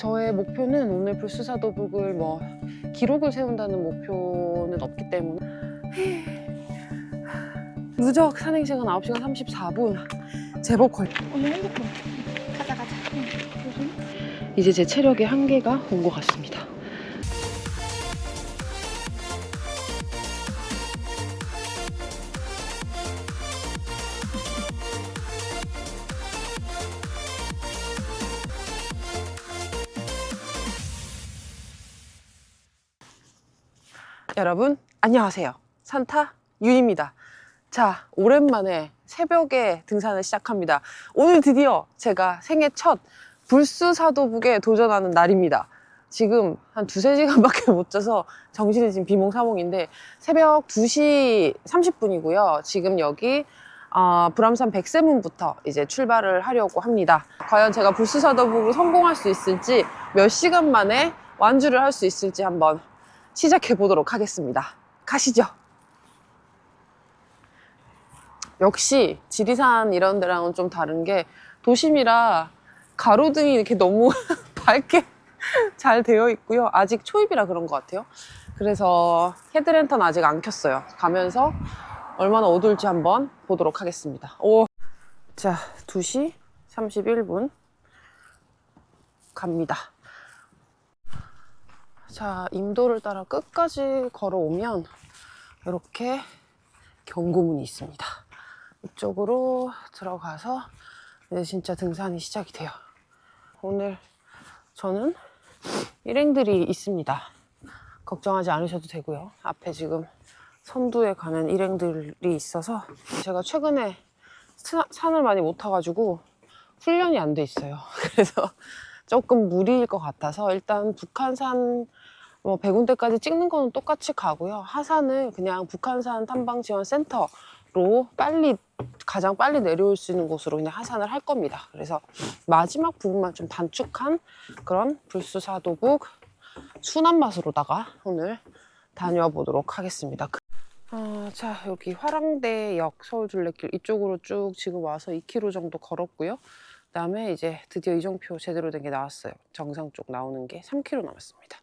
저의 목표는 오늘 불수사도북을 뭐 기록을 세운다는 목표는 없기 때문에. 누적 산행 시간 9시간 34분. 제법 걸. 오늘 핸드폰 가자 가자. 이제 제 체력의 한계가 온 것 같습니다. 여러분, 안녕하세요. 산타 윤입니다. 자, 오랜만에 새벽에 등산을 시작합니다. 오늘 드디어 제가 생애 첫 불수사도북에 도전하는 날입니다. 지금 한 두세 시간밖에 못 자서 정신이 지금 비몽사몽인데 새벽 2시 30분이고요. 지금 여기 어, 불암산 백세문부터 이제 출발을 하려고 합니다. 과연 제가 불수사도북을 성공할 수 있을지 몇 시간 만에 완주를 할 수 있을지 한번 시작해 보도록 하겠습니다. 가시죠. 역시 지리산 이런 데랑은 좀 다른 게 도심이라 가로등이 이렇게 너무 밝게 잘 되어 있고요. 아직 초입이라 그런 것 같아요. 그래서 헤드랜턴 아직 안 켰어요. 가면서 얼마나 어두울지 한번 보도록 하겠습니다. 오. 자, 2시 31분 갑니다. 자, 임도를 따라 끝까지 걸어오면 이렇게 경고문이 있습니다. 이쪽으로 들어가서 이제 진짜 등산이 시작이 돼요. 오늘 저는 일행들이 있습니다. 걱정하지 않으셔도 되고요. 앞에 지금 선두에 가는 일행들이 있어서 제가 최근에 사- 산을 많이 못 타가지고 훈련이 안 돼 있어요. 그래서 조금 무리일 것 같아서 일단 북한산 뭐 100군데까지 찍는 거는 똑같이 가고요. 하산을 그냥 북한산 탐방 지원 센터로 빨리 가장 빨리 내려올 수 있는 곳으로 그냥 하산을 할 겁니다. 그래서 마지막 부분만 좀 단축한 그런 불수사도북 순한 맛으로다가 오늘 다녀와 보도록 하겠습니다. 그- 어, 자 여기 화랑대역 서울 둘레길 이쪽으로 쭉 지금 와서 2km 정도 걸었고요. 그다음에 이제 드디어 이정표 제대로 된 게 나왔어요. 정상 쪽 나오는 게 3km 남았습니다.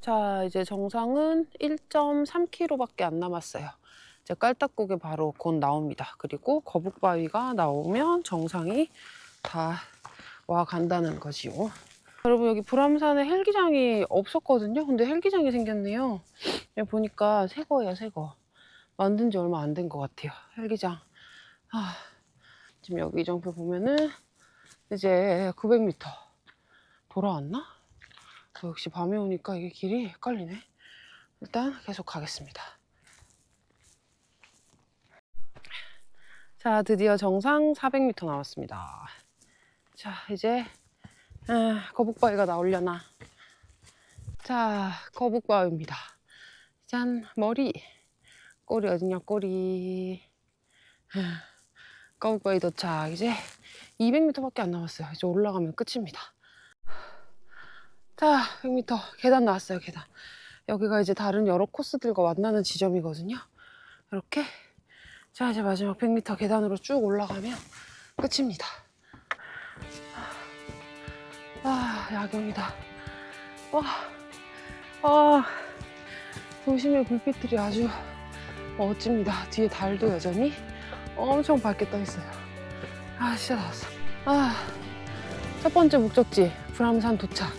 자 이제 정상은 1.3km밖에 안 남았어요. 이제 깔딱고개 바로 곧 나옵니다. 그리고 거북바위가 나오면 정상이 다 와 간다는 거지요. 여러분 여기 불암산에 헬기장이 없었거든요. 근데 헬기장이 생겼네요. 보니까 새 거예요, 새 거. 만든 지 얼마 안 된 것 같아요. 헬기장. 아, 지금 여기 이정표 보면은 이제 900m 돌아왔나? 어, 역시 밤에 오니까 이게 길이 헷갈리네. 일단 계속 가겠습니다. 자, 드디어 정상 400m 나왔습니다. 자, 이제 아, 거북바위가 나오려나. 자, 거북바위입니다. 짠, 머리. 꼬리 어딨냐, 꼬리. 아, 거북바위 도착. 이제 200m밖에 안 남았어요. 이제 올라가면 끝입니다. 자, 100m. 계단 나왔어요, 계단. 여기가 이제 다른 여러 코스들과 만나는 지점이거든요. 이렇게. 자, 이제 마지막 100m 계단으로 쭉 올라가면 끝입니다. 아, 야경이다. 와, 아, 도심의 불빛들이 아주 멋집니다. 뒤에 달도 여전히 엄청 밝게 떠 있어요. 아, 진짜 나왔어. 아, 첫 번째 목적지, 불암산 도착.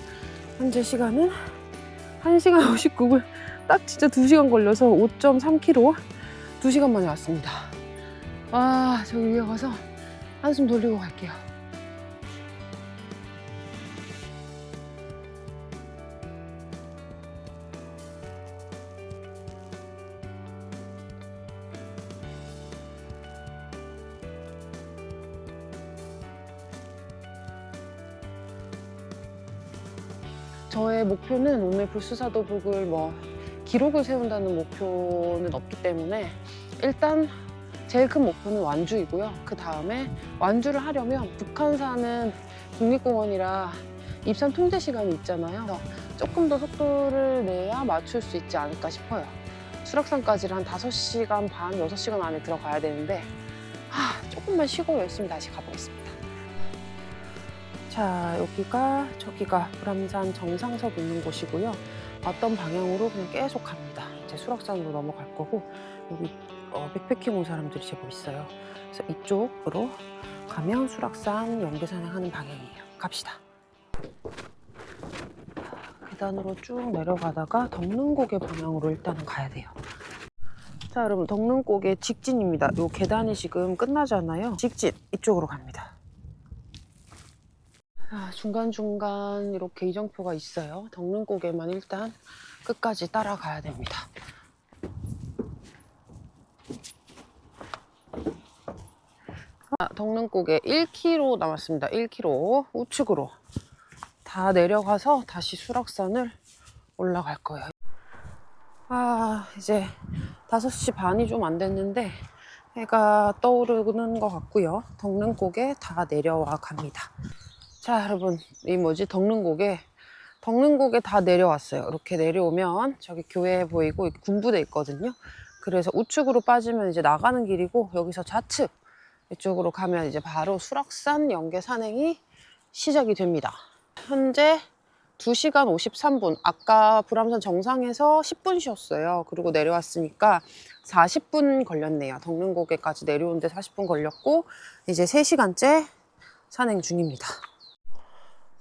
현재 시간은 1시간 59분. 딱 진짜 2시간 걸려서 5.3km 2시간 만에 왔습니다. 아, 저기 위에 가서 한숨 돌리고 갈게요. 목표는 오늘 불수사도북을 뭐 기록을 세운다는 목표는 없기 때문에 일단 제일 큰 목표는 완주이고요. 그 다음에 완주를 하려면 북한산은 국립공원이라 입산 통제 시간이 있잖아요. 조금 더 속도를 내야 맞출 수 있지 않을까 싶어요. 수락산까지를 한 5시간 반, 6시간 안에 들어가야 되는데 하, 조금만 쉬고 열심히 다시 가보겠습니다. 자, 여기가 저기가 불암산 정상석 있는 곳이고요. 어떤 방향으로 그냥 계속 갑니다. 이제 수락산으로 넘어갈 거고 여기 어, 백패킹 온 사람들이 제법 있어요. 그래서 이쪽으로 가면 수락산 연계산행하는 방향이에요. 갑시다. 계단으로 쭉 내려가다가 덕능고개 방향으로 일단은 가야 돼요. 자, 여러분 덕능고개 직진입니다. 요 계단이 지금 끝나잖아요. 직진 이쪽으로 갑니다. 아, 중간중간 이렇게 이정표가 있어요. 덕능고개만 일단 끝까지 따라가야 됩니다. 아, 덕능고개 1km 남았습니다. 1km 우측으로 다 내려가서 다시 수락산을 올라갈 거예요. 아, 이제 5시 반이 좀 안 됐는데 해가 떠오르는 것 같고요. 덕능고개 다 내려와 갑니다. 자, 여러분, 이 뭐지? 덕능고개. 덕능고개 다 내려왔어요. 이렇게 내려오면 저기 교회 보이고 군부대 있거든요. 그래서 우측으로 빠지면 이제 나가는 길이고 여기서 좌측 이쪽으로 가면 이제 바로 수락산 연계 산행이 시작이 됩니다. 현재 2시간 53분. 아까 불암산 정상에서 10분 쉬었어요. 그리고 내려왔으니까 40분 걸렸네요. 덕능고개까지 내려오는데 40분 걸렸고 이제 3시간째 산행 중입니다.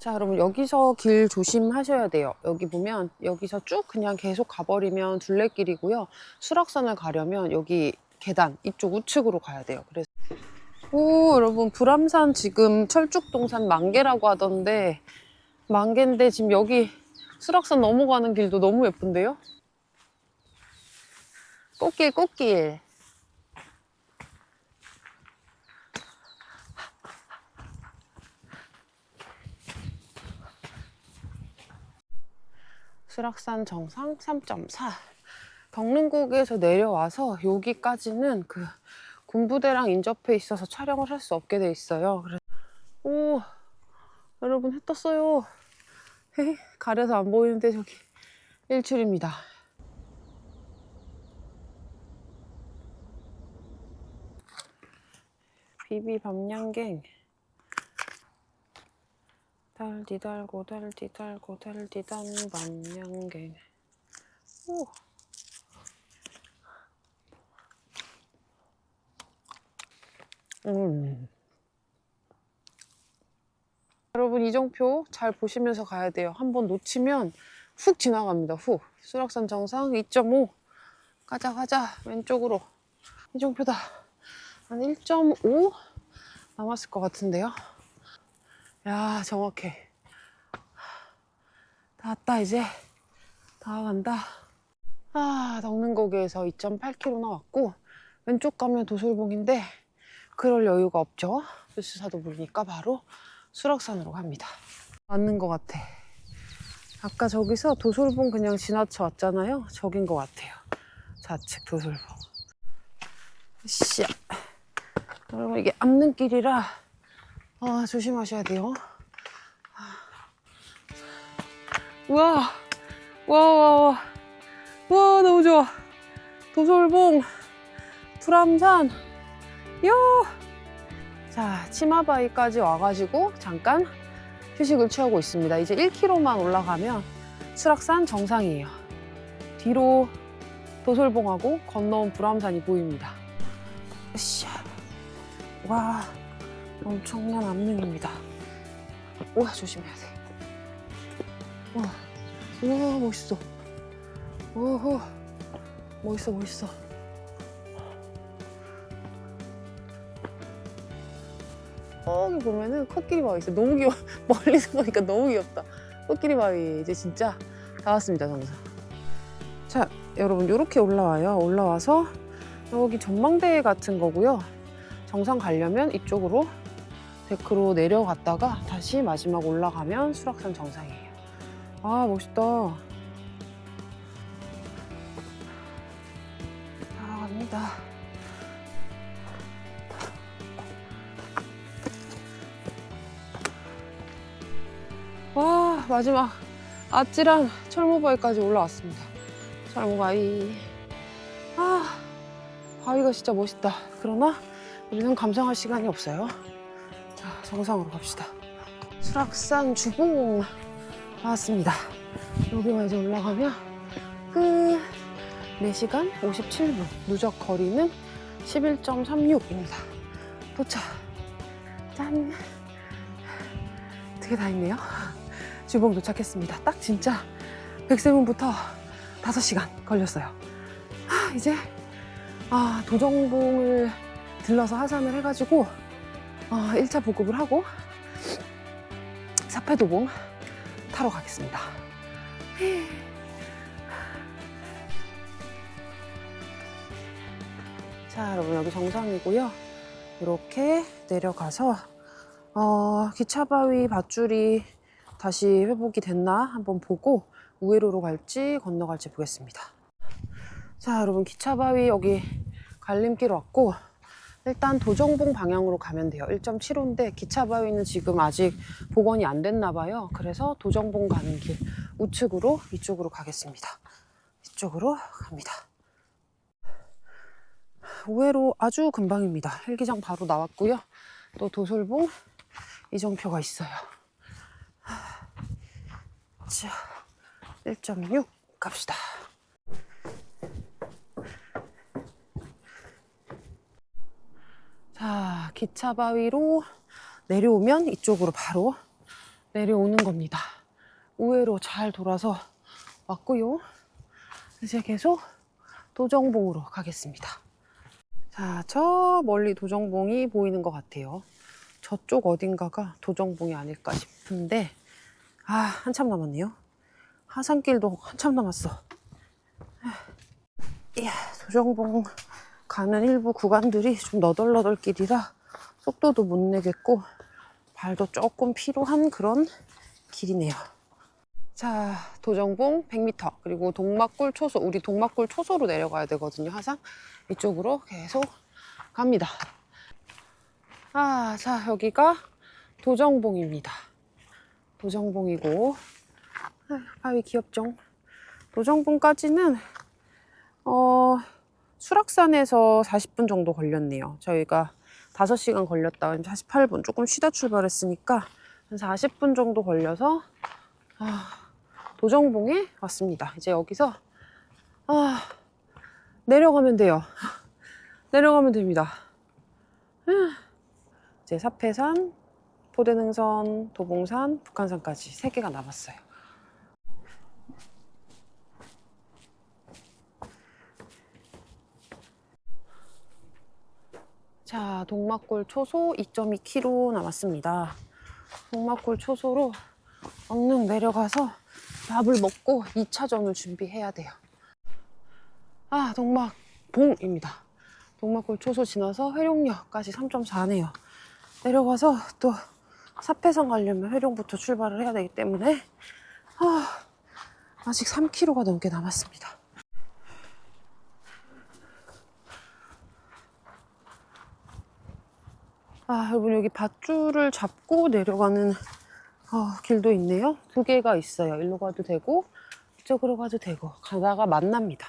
자, 여러분 여기서 길 조심하셔야 돼요. 여기 보면 여기서 쭉 그냥 계속 가버리면 둘레길이고요. 수락산을 가려면 여기 계단 이쪽 우측으로 가야 돼요. 그래서 오, 여러분 불암산 지금 철쭉동산 만개라고 하던데 만개인데 지금 여기 수락산 넘어가는 길도 너무 예쁜데요? 꽃길 꽃길 수락산 정상 3.4 덕능곡에서 내려와서 여기까지는 그 군부대랑 인접해 있어서 촬영을 할 수 없게 돼 있어요. 그래서 오 여러분 해 떴어요. 헤 가려서 안 보이는데 저기 일출입니다. 비비 밤양갱 달디달고 달디달고 달디단 밤양갱 오 음. 여러분 이정표 잘 보시면서 가야 돼요. 한번 놓치면 훅 지나갑니다. 훅. 수락산 정상 2.5. 가자 가자 왼쪽으로. 이정표다. 한 1.5 남았을 것 같은데요. 야 정확해. 다 왔다 이제. 다 간다. 아 덕능거기에서 2.8km 나왔고 왼쪽 가면 도솔봉인데 그럴 여유가 없죠. 뉴스사도 보니까 바로 수락산으로 갑니다. 맞는 것 같아. 아까 저기서 도솔봉 그냥 지나쳐 왔잖아요. 저긴 것 같아요. 좌측 도솔봉. 씨. 여러분 이게 앞는길이라 아, 조심하셔야 돼요. 우와, 와, 와, 와, 와, 너무 좋아. 도솔봉, 불암산, 요. 자, 치마바위까지 와가지고 잠깐 휴식을 취하고 있습니다. 이제 1km만 올라가면 수락산 정상이에요. 뒤로 도솔봉하고 건너온 불암산이 보입니다. 으쌰. 와, 엄청난 암릉입니다. 우와, 조심해야 돼. 우와, 우와, 멋있어. 오호, 멋있어, 멋있어. 저기 보면은 코끼리 바위 있어. 너무 귀여워. 멀리서 보니까 너무 귀엽다. 코끼리 바위 이제 진짜 다 왔습니다, 정상. 자, 여러분 이렇게 올라와요. 올라와서 여기 전망대 같은 거고요. 정상 가려면 이쪽으로 데크로 내려갔다가 다시 마지막 올라가면 수락산 정상이에요. 아, 멋있다. 나갑니다. 와 마지막 아찔한 철모바위까지 올라왔습니다. 철모바위. 아 바위가 진짜 멋있다. 그러나 우리는 감상할 시간이 없어요. 자 정상으로 갑시다. 수락산 주봉 나왔습니다. 여기만 이제 올라가면 끝. 4시간 57분. 누적 거리는 11.36입니다. 도착. 짠. 되게 다 있네요. 주봉 도착했습니다. 딱 진짜 백세문부터 5시간 걸렸어요. 아, 이제 아, 도정봉을 들러서 하산을 해가지고 어, 1차 보급을 하고 사패도봉 타러 가겠습니다. 자, 여러분 여기 정상이고요. 이렇게 내려가서 어, 기차바위 밧줄이 다시 회복이 됐나 한번 보고 우회로로 갈지 건너갈지 보겠습니다. 자, 여러분 기차바위 여기 갈림길 왔고 일단 도정봉 방향으로 가면 돼요. 1.75인데 기차 바위는 지금 아직 복원이 안 됐나 봐요. 그래서 도정봉 가는 길 우측으로 이쪽으로 가겠습니다. 이쪽으로 갑니다. 우회로 아주 금방입니다. 헬기장 바로 나왔고요. 또 도솔봉 이정표가 있어요. 자, 1.6 갑시다. 자, 기차 바위로 내려오면 이쪽으로 바로 내려오는 겁니다. 우회로 잘 돌아서 왔고요. 이제 계속 도정봉으로 가겠습니다. 자, 저 멀리 도정봉이 보이는 것 같아요. 저쪽 어딘가가 도정봉이 아닐까 싶은데, 아, 한참 남았네요. 하산길도 한참 남았어. 이야, 도정봉 가는 일부 구간들이 좀 너덜너덜 길이라 속도도 못 내겠고, 발도 조금 피로한 그런 길이네요. 자, 도정봉 100m, 그리고 동막골 초소, 우리 동막골 초소로 내려가야 되거든요, 하산. 이쪽으로 계속 갑니다. 아, 자, 여기가 도정봉입니다. 도정봉이고, 아휴, 바위 귀엽죠? 도정봉까지는, 어, 수락산에서 40분 정도 걸렸네요. 저희가 5시간 걸렸다, 48분. 조금 쉬다 출발했으니까, 한 40분 정도 걸려서, 아, 도정봉에 왔습니다. 이제 여기서, 아, 내려가면 돼요. 내려가면 됩니다. 이제 사패산, 포대능선, 도봉산, 북한산까지 세 개가 남았어요. 자, 동막골 초소 2.2km 남았습니다. 동막골 초소로 얼른 내려가서 밥을 먹고 2차전을 준비해야 돼요. 아, 동막 봉입니다. 동막골 초소 지나서 회룡역까지 3.4네요. 내려가서 또 사패선 가려면 회룡부터 출발을 해야 되기 때문에 아, 아직 3km가 넘게 남았습니다. 아, 여러분 여기 밧줄을 잡고 내려가는 어, 길도 있네요. 두 개가 있어요. 일로 가도 되고 이쪽으로 가도 되고 가다가 만납니다.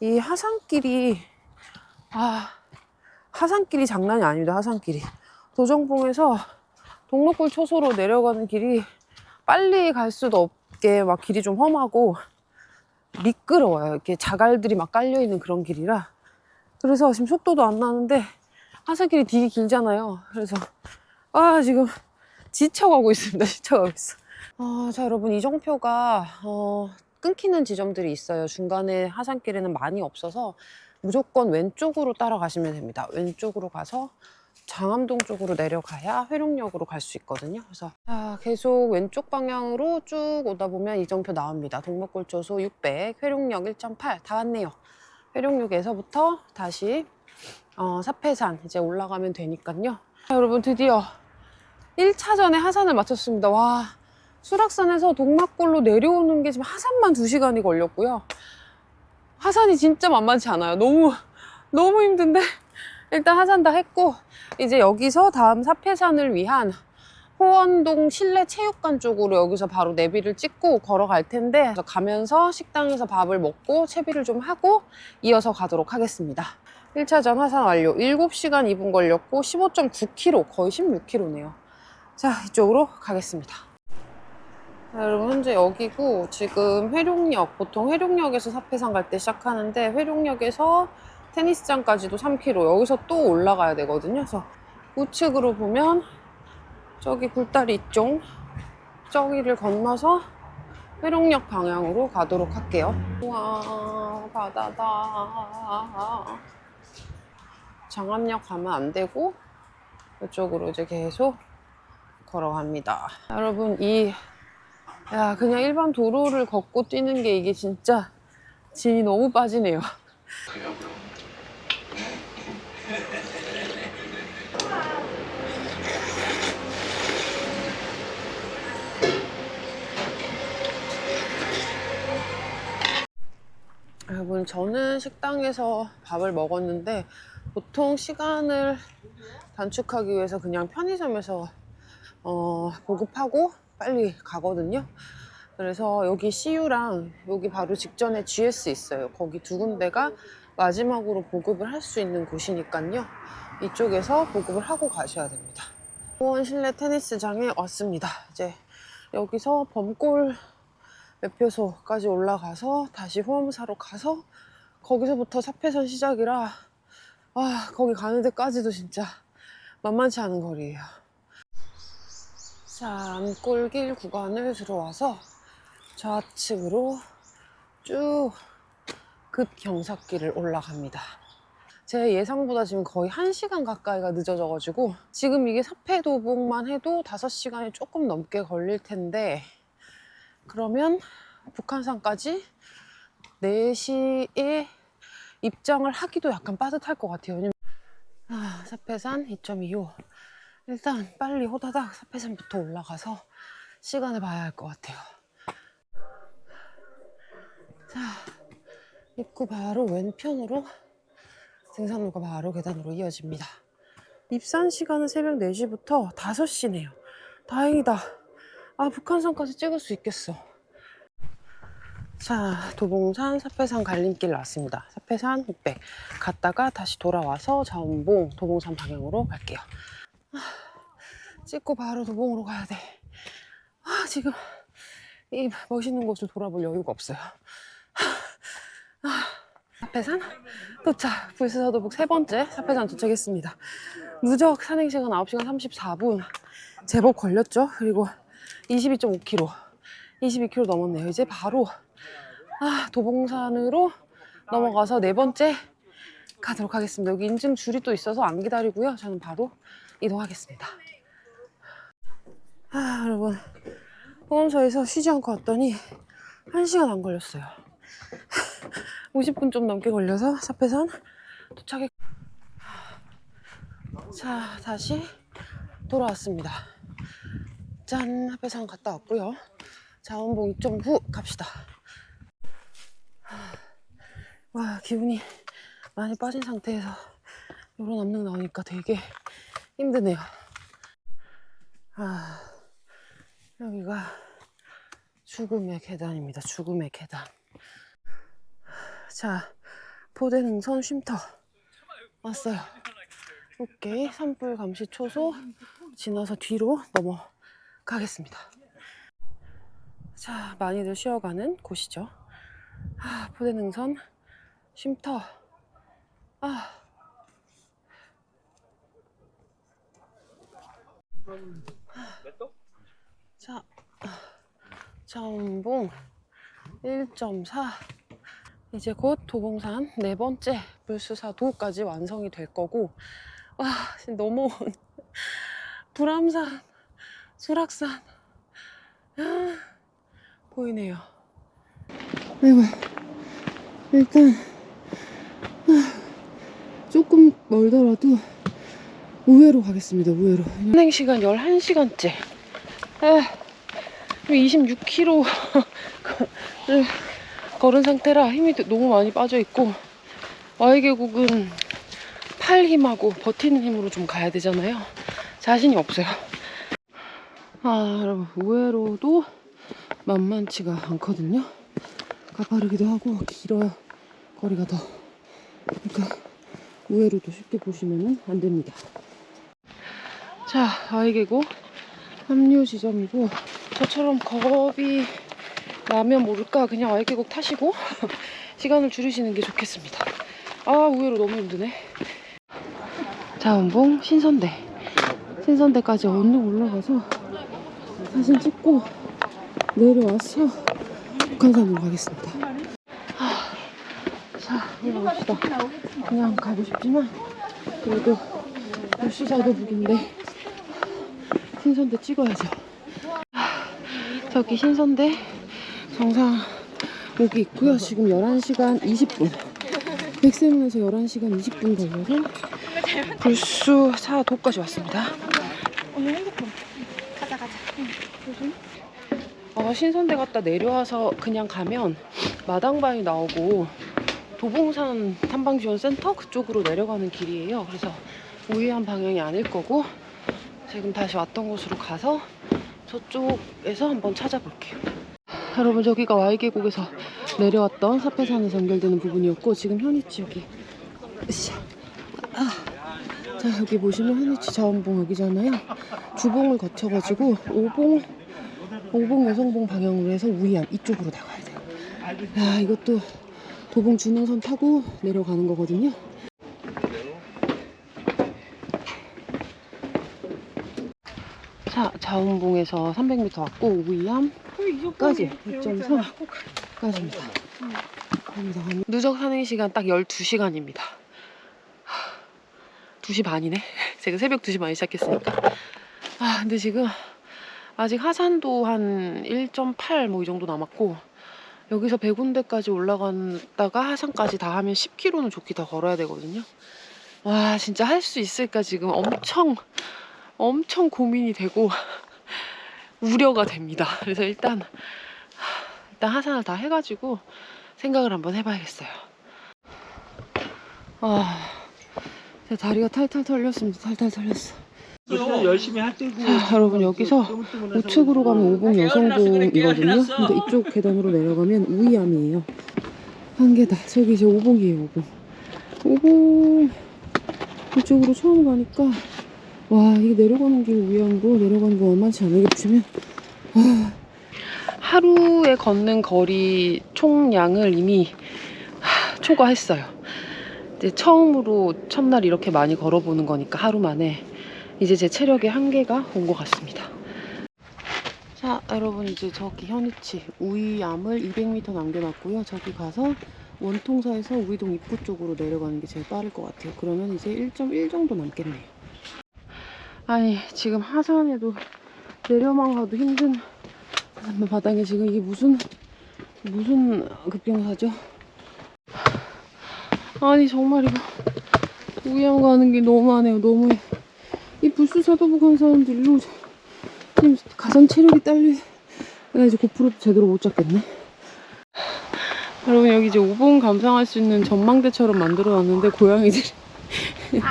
이 하산길이 아 하산길이 장난이 아닙니다. 하산길이 도정봉에서 동록골 초소로 내려가는 길이 빨리 갈 수도 없게 막 길이 좀 험하고 미끄러워요. 이렇게 자갈들이 막 깔려 있는 그런 길이라 그래서 지금 속도도 안 나는데 하산길이 되게 길잖아요. 그래서 아 지금 지쳐가고 있습니다. 지쳐가고 있어. 아, 자 여러분 이정표가 어, 끊기는 지점들이 있어요. 중간에 하산길에는 많이 없어서 무조건 왼쪽으로 따라가시면 됩니다. 왼쪽으로 가서 장암동 쪽으로 내려가야 회룡역으로 갈 수 있거든요. 그래서 자, 계속 왼쪽 방향으로 쭉 오다 보면 이정표 나옵니다. 동목골조소 600, 회룡역 1.8 다 왔네요. 회룡역에서부터 다시 어, 사패산 이제 올라가면 되니까요. 자, 여러분 드디어 1차전에 하산을 마쳤습니다. 와, 수락산에서 동막골로 내려오는 게 지금 하산만 2시간이 걸렸고요. 하산이 진짜 만만치 않아요. 너무, 너무 힘든데. 일단 하산 다 했고, 이제 여기서 다음 사패산을 위한 호원동 실내 체육관 쪽으로 여기서 바로 내비를 찍고 걸어갈 텐데, 가면서 식당에서 밥을 먹고 채비를 좀 하고 이어서 가도록 하겠습니다. 1차전 하산 완료. 7시간 2분 걸렸고, 15.9km, 거의 16km네요. 자, 이쪽으로 가겠습니다. 자, 여러분 현재 여기고 지금 회룡역 보통 회룡역에서 사패산 갈 때 시작하는데 회룡역에서 테니스장까지도 3km 여기서 또 올라가야 되거든요. 그래서 우측으로 보면 저기 굴다리 있죠. 저기를 건너서 회룡역 방향으로 가도록 할게요. 우와 바다다. 장암역 가면 안 되고 이쪽으로 이제 계속 걸어갑니다. 여러분 이 야, 그냥 일반 도로를 걷고 뛰는 게 이게 진짜 진이 너무 빠지네요. 여러분, 저는 식당에서 밥을 먹었는데 보통 시간을 단축하기 위해서 그냥 편의점에서 어, 보급하고 빨리 가거든요. 그래서 여기 CU랑 여기 바로 직전에 GS 있어요. 거기 두 군데가 마지막으로 보급을 할 수 있는 곳이니까요. 이쪽에서 보급을 하고 가셔야 됩니다. 수원 실내 테니스장에 왔습니다. 이제 여기서 범골 매표소까지 올라가서 다시 후엄사로 가서 거기서부터 사패선 시작이라 아 거기 가는 데까지도 진짜 만만치 않은 거리예요. 자, 암골길 구간을 들어와서 좌측으로 쭉 급경사길을 올라갑니다. 제 예상보다 지금 거의 1시간 가까이가 늦어져가지고 지금 이게 사패도봉만 해도 5시간이 조금 넘게 걸릴 텐데 그러면 북한산까지 4시에 입장을 하기도 약간 빠듯할 것 같아요. 아, 사패산 2.25 일단 빨리 호다닥 사패산부터 올라가서 시간을 봐야 할 것 같아요. 자, 입구 바로 왼편으로 등산로가 바로 계단으로 이어집니다. 입산 시간은 새벽 4시부터 5시네요. 다행이다. 아, 북한산까지 찍을 수 있겠어. 자, 도봉산, 사패산 갈림길 나왔습니다. 사패산 600. 갔다가 다시 돌아와서 자원봉, 도봉산 방향으로 갈게요. 아, 찍고 바로 도봉으로 가야 돼. 아, 지금 이 멋있는 곳을 돌아볼 여유가 없어요. 아, 사패산 도착. 불스사도북 세 번째 사패산 도착했습니다. 누적 산행시간 9시간 34분. 제법 걸렸죠? 그리고 22.5km. 22km 넘었네요. 이제 바로 아, 도봉산으로 넘어가서 네 번째 가도록 하겠습니다. 여기 인증 줄이 또 있어서 안 기다리고요. 저는 바로 이동하겠습니다. 아, 여러분. 호원서에서 쉬지 않고 왔더니 1시간 안 걸렸어요. 50분 좀 넘게 걸려서 사패산 도착했... 자, 다시 돌아왔습니다. 짠, 사패산 갔다 왔고요. 자원봉 2.9 갑시다. 와, 기분이 많이 빠진 상태에서 이런 압력 나오니까 되게 힘드네요. 아, 여기가 죽음의 계단입니다. 죽음의 계단. 자, 포대능 선 쉼터 왔어요. 오케이, 산불 감시 초소 지나서 뒤로 넘어가겠습니다. 자, 많이들 쉬어가는 곳이죠. 아, 포대 능선 쉼터. 아. 자, 자원봉 1.4. 이제 곧 도봉산 네 번째 불수사 도까지 완성이 될 거고, 와, 지금 넘어온 불암산, 수락산. 아, 보이네요. 아이고, 일단, 아, 조금 멀더라도 우회로 가겠습니다, 우회로. 산행 시간 11시간째. 아, 26km를 걸은 상태라 힘이 너무 많이 빠져 있고, 와이 계곡은 팔 힘하고 버티는 힘으로 좀 가야 되잖아요. 자신이 없어요. 아, 여러분, 우회로도 만만치가 않거든요. 가파르기도 하고 길어요. 거리가 더. 그러니까 우회로도 쉽게 보시면 안 됩니다. 자, 아이계고 합류 지점이고 저처럼 겁이 나면 모를까 그냥 와이계곡 타시고 시간을 줄이시는 게 좋겠습니다. 아 의외로 너무 힘드네. 자원봉 신선대 신선대까지 언덕 올라가서 사진 찍고 내려와서 북한산으로 가겠습니다. 하, 자 올라갑시다. 그냥 가고 싶지만 그래도 불시자도 북인데 신선대 찍어야죠. 하, 저기 신선대 정상 목이 있고요. 지금 11시간 20분. 백세문에서 11시간 20분 걸려서 불수 사도까지 왔습니다. 오늘 핸드폰 가자 가자 어, 신선대 갔다 내려와서 그냥 가면 마당바위 나오고 도봉산 탐방지원센터 그쪽으로 내려가는 길이에요. 그래서 우회한 방향이 아닐 거고 지금 다시 왔던 곳으로 가서 저쪽에서 한번 찾아볼게요. 여러분 저기가 Y계곡에서 내려왔던 사패산에서 연결되는 부분이었고 지금 현이치 여기. 아. 자 여기 보시면 현이치 자원봉 여기잖아요. 주봉을 거쳐가지고 오봉 오봉 여성봉 방향으로 해서 우이암 이쪽으로 나가야 돼요. 야 이것도 도봉 준흥선 타고 내려가는 거거든요. 자 자원봉에서 300m 왔고 우이암까지 6.3까지입니다. 갑니다. 갑니다. 누적 산행 시간 딱 12시간입니다. 2시 반이네. 제가 새벽 2시 반에 시작했으니까. 아 근데 지금 아직 하산도 한 1.8 뭐 이 정도 남았고 여기서 백운대까지 올라갔다가 하산까지 다 하면 10km는 좋게 더 걸어야 되거든요. 와 진짜 할 수 있을까 지금 엄청 엄청 고민이 되고 우려가 됩니다. 그래서 일단 일단 하산을 다 해가지고 생각을 한번 해봐야겠어요. 아, 제 다리가 탈탈 털렸습니다. 탈탈 털렸어. 그래서 열심히 할 때고 자, 여러분 여기서 우측으로 가면 오봉 여성봉이거든요. 근데 이쪽 계단으로 내려가면 우이암이에요. 한 계단. 저기 이제 오봉이에요, 오봉. 오봉 이쪽으로 처음 가니까 와 이게 내려가는 게 우이암으로 내려가는 거 않아. 이게 보시면 와 하루에 걷는 거리 총량을 이미 하, 초과했어요. 이제 처음으로 첫날 이렇게 많이 걸어보는 거니까 하루 만에 이제 제 체력의 한계가 온 것 같습니다. 자, 여러분 이제 저기 현이치 우이암을 200m 남겨놨고요. 저기 가서 원통사에서 우이동 입구 쪽으로 내려가는 게 제일 빠를 것 같아요. 그러면 이제 1.1 정도 남겠네요. 아니 지금 하산에도 내려만 가도 힘든 바닥에 지금 이게 무슨 무슨 급경사죠? 아니 정말 이거 우이암 가는 게 너무하네요. 너무해. 이 불수 사도부 간 사람들로 지금 가장 체력이 딸려. 나 이제 고프로도 제대로 못 잡겠네. 여러분 여기 이제 오봉 감상할 수 있는 전망대처럼 만들어 놨는데 고양이들이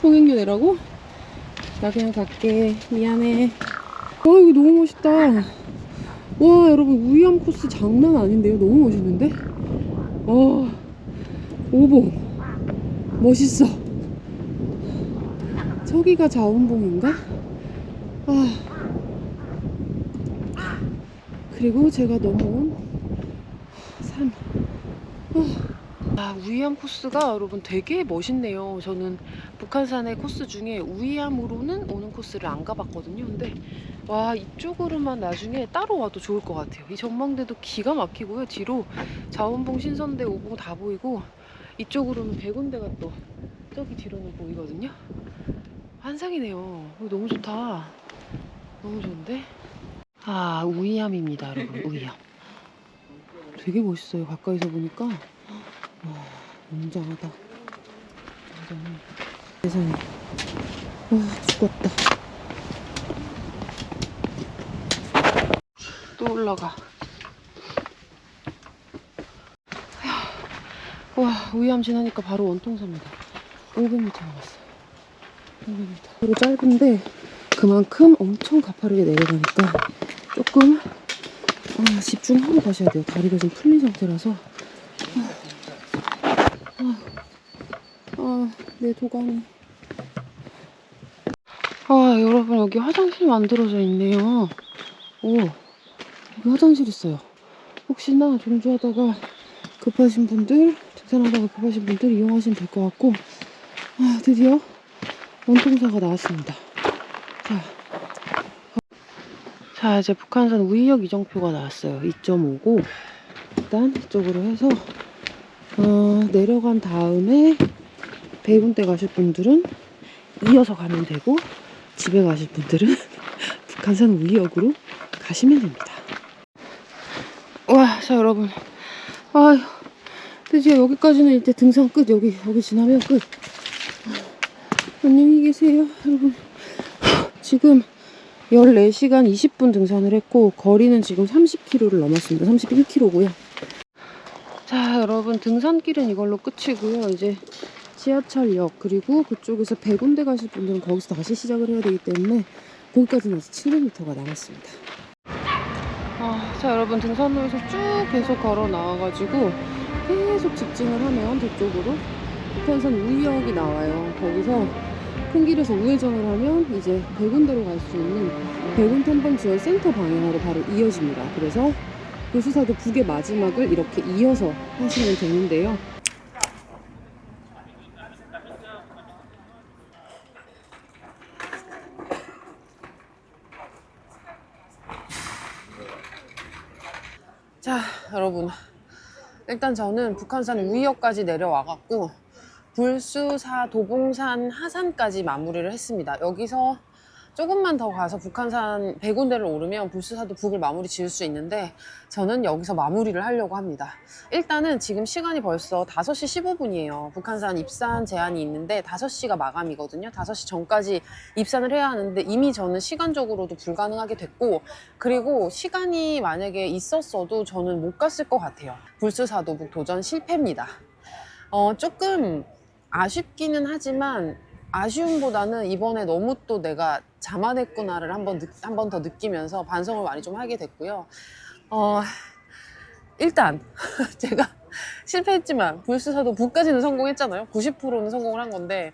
통행료 내라고? 나 그냥 갈게. 미안해. 와 이거 너무 멋있다. 와 여러분 우이암 코스 장난 아닌데요? 너무 멋있는데? 와 오봉 멋있어. 저기가 자원봉인가? 아. 그리고 제가 넘어온 산. 아, 우이암 코스가 여러분 되게 멋있네요. 저는 북한산의 코스 중에 우이암으로는 오는 코스를 안 가봤거든요. 근데 와 이쪽으로만 나중에 따로 와도 좋을 것 같아요. 이 전망대도 기가 막히고요. 뒤로 자원봉, 신선대, 오봉 다 보이고 이쪽으로는 백운대가 또 저기 뒤로는 보이거든요. 환상이네요. 이거 너무 좋다. 너무 좋은데? 아, 우이암입니다, 여러분. 우이암. 되게 멋있어요. 가까이서 보니까. 와, 웅장하다. 웅장해. 세상에. 와, 죽었다. 또 올라가. 휴. 와, 우이암 지나니까 바로 원통사입니다. 500m 남았어 요. 500m. 도로 짧은데 그만큼 엄청 가파르게 내려가니까 조금 아, 집중하고 가셔야 돼요. 다리가 좀 풀린 상태라서. 아, 아, 내 도감이. 아, 와, 여러분, 여기 화장실 만들어져 있네요. 오, 여기 화장실 있어요. 혹시나 종주하다가 급하신 분들, 등산하다가 급하신 분들 이용하시면 될 것 같고, 아, 드디어 원통사가 나왔습니다. 자, 자, 이제 북한산 우이역 이정표가 나왔어요. 2.5고, 일단 이쪽으로 해서, 어, 내려간 다음에 배군대 가실 분들은 이어서 가면 되고, 집에 가실 분들은 북한산 우이역으로 가시면 됩니다. 와, 자, 여러분. 아휴, 드디어 여기까지는 이제 등산 끝. 여기, 여기 지나면 끝. 안녕히 계세요, 여러분. 지금 14시간 20분 등산을 했고, 거리는 지금 30km를 넘었습니다. 31km고요. 자, 여러분, 등산길은 이걸로 끝이고요. 이제 지하철역, 그리고 그쪽에서 100군데 가실 분들은 거기서 다시 시작을 해야 되기 때문에, 거기까지는 아직 700m가 남았습니다. 아, 자, 여러분, 등산로에서 쭉 계속 걸어 나와가지고, 계속 직진을 하면 저쪽으로 북한산 우이역이 나와요. 거기서 큰 길에서 우회전을 하면 이제 백운대로 갈 수 있는 백운 탐방 지원 센터 방향으로 바로 이어집니다. 그래서 교수사도 북의 마지막을 이렇게 이어서 하시면 되는데요. 자, 여러분. 일단 저는 북한산 우이역까지 내려와갖고 불수사 도봉산 하산까지 마무리를 했습니다. 여기서 조금만 더 가서 북한산 백운대를 오르면 불수사도 북을 마무리 지을 수 있는데 저는 여기서 마무리를 하려고 합니다. 일단은 지금 시간이 벌써 5시 15분이에요. 북한산 입산 제한이 있는데 5시가 마감이거든요. 5시 전까지 입산을 해야 하는데 이미 저는 시간적으로도 불가능하게 됐고 그리고 시간이 만약에 있었어도 저는 못 갔을 것 같아요. 불수사도 북 도전 실패입니다. 어, 조금 아쉽기는 하지만 아쉬움보다는 이번에 너무 또 내가 자만했구나를 한번 한번 더 느끼면서 반성을 많이 좀 하게 됐고요. 어, 일단 제가 실패했지만 불수사도 북까지는 성공했잖아요. 90%는 성공을 한 건데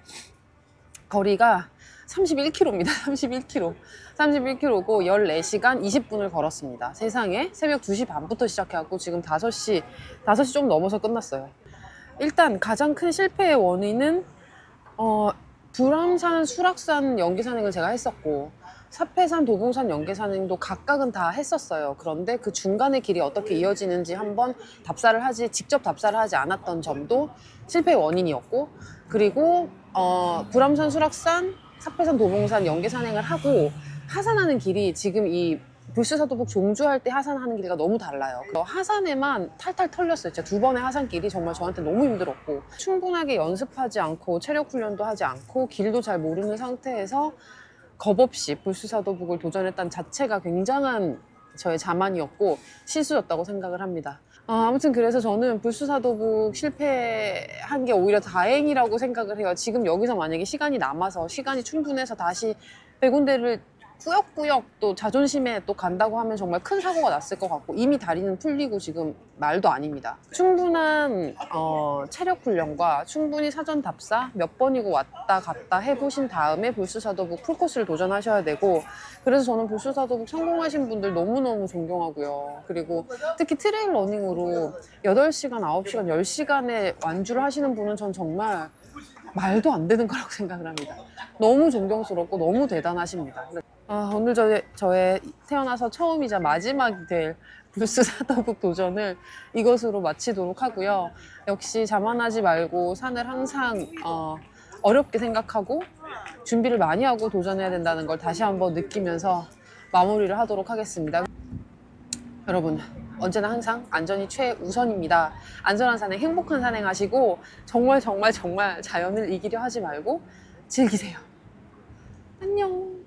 거리가 31km입니다. 31km. 31km고 14시간 20분을 걸었습니다. 세상에 새벽 2시 반부터 시작해갖고 지금 5시, 5시 좀 넘어서 끝났어요. 일단 가장 큰 실패의 원인은 어, 불암산, 수락산 연계 산행을 제가 했었고 사패산, 도봉산 연계 산행도 각각은 다 했었어요. 그런데 그 중간의 길이 어떻게 이어지는지 한번 답사를 하지 직접 답사를 하지 않았던 점도 실패의 원인이었고 그리고 어, 불암산, 수락산, 사패산, 도봉산 연계 산행을 하고 하산하는 길이 지금 이 불수사도북 종주할 때 하산하는 길과 너무 달라요. 그 하산에만 탈탈 털렸어요. 진짜 두 번의 하산길이 정말 저한테 너무 힘들었고 충분하게 연습하지 않고 체력 훈련도 하지 않고 길도 잘 모르는 상태에서 겁 없이 불수사도북을 도전했다는 자체가 굉장한 저의 자만이었고 실수였다고 생각을 합니다. 어, 아무튼 그래서 저는 불수사도북 실패한 게 오히려 다행이라고 생각을 해요. 지금 여기서 만약에 시간이 남아서 시간이 충분해서 다시 백운대를 꾸역꾸역 또 자존심에 또 간다고 하면 정말 큰 사고가 났을 것 같고 이미 다리는 풀리고 지금 말도 아닙니다. 충분한 어, 체력 훈련과 충분히 사전 답사 몇 번이고 왔다 갔다 해보신 다음에 불수사도북 풀코스를 도전하셔야 되고 그래서 저는 불수사도북 성공하신 분들 너무너무 존경하고요. 그리고 특히 트레일 러닝으로 8시간, 9시간, 10시간의 완주를 하시는 분은 전 정말 말도 안 되는 거라고 생각을 합니다. 너무 존경스럽고 너무 대단하십니다. 아, 오늘 저의, 저의 태어나서 처음이자 마지막이 될 불스사더북 도전을 이것으로 마치도록 하고요. 역시 자만하지 말고 산을 항상 어, 어렵게 생각하고 준비를 많이 하고 도전해야 된다는 걸 다시 한번 느끼면서 마무리를 하도록 하겠습니다. 여러분 언제나 항상 안전이 최우선입니다. 안전한 산행, 행복한 산행하시고 정말 정말 정말 자연을 이기려 하지 말고 즐기세요. 안녕.